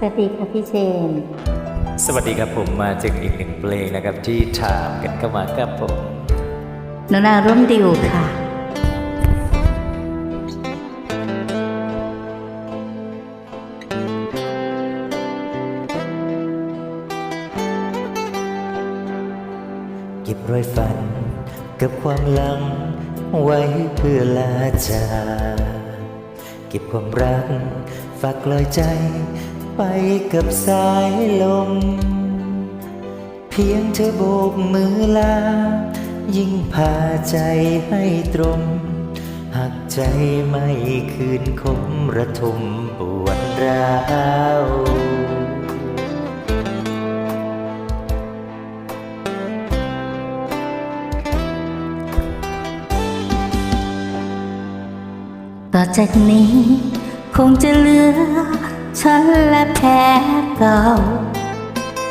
สวัสดีค่ะพี่เชน สวัสดีครับผมมาถึงอีกหนึ่งเพลงนะครับที่ถามกันเข้ามาครับผมหนูนาร่วมดิวค่ะ เก็บรอยฝันกับความหลังไว้เพื่อลาจากเก็บความรักฝากลอยใจ ไปกับสายลม เพียงเธอโบกมือลา ยิ่งพาใจให้ตรมหากใจไม่คืนคมระทมปวดร้าวต่อจากนี้คงจะเหลือ ฉันและแพ้เก่า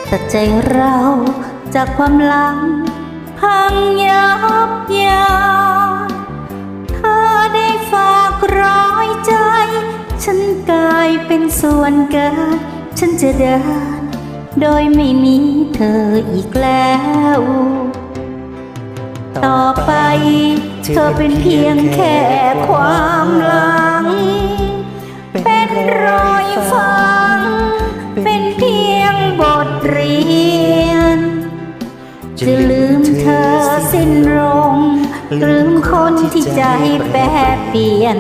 แต่ใจเราจากความหลัง พังยับยาเธอได้ฝากร้อยใจ ฉันกลายเป็นส่วนเกินฉันจะเดิน โดยไม่มีเธออีกแล้ว ต่อไป เธอเป็นเพียงแค่ความหลัง ฟัง เป็นเพียงบทเรียน จะลืมเธอสิ้นลงลืมคนที่ใจแปรเปลี่ยน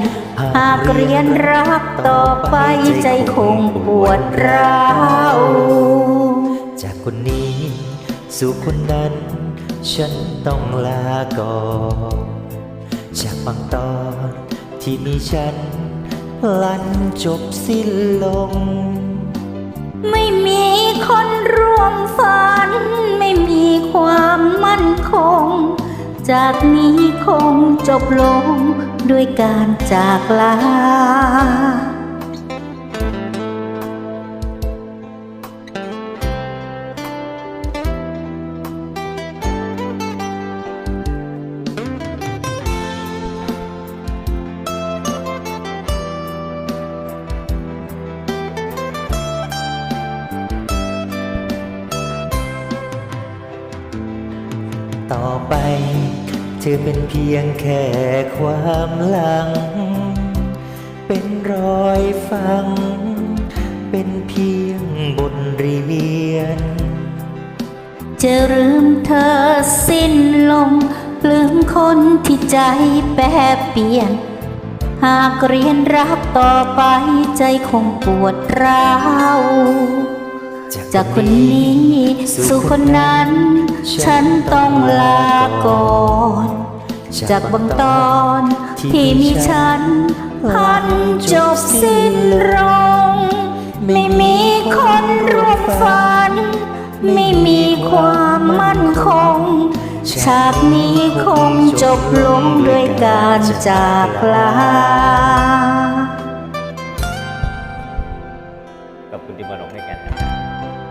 หากเรียนรักต่อไปใจคงปวดร้าวจากคนนี้ สู่คนนั้น ฉันต้องลาก่อนจากบางตอนที่มีฉัน ลันจบสิ้นลง ไม่มีคนร่วมฝัน ไม่มีความมั่นคง จากนี้คงจบลงด้วยการจากลา ต่อไป เธอเป็นเพียงแค่ความหลัง เป็นรอยฟัง เป็นเพียงบทเรียน จะลืมเธอสิ้นลงลืมคนที่ใจแปรเปลี่ยน หากเรียนรักต่อไปใจคงปวดร้าว จากคนนี้สู่คนนั้น ฉันต้องลาก่อน จากบางตอนที่มีฉันพันจบสิ้นลงไม่มีคนร่วมฝัน ไม่มีความมั่นคง ฉากนี้คงจบลงด้วยการจากลา คุณติมบรกด้วยกันครับ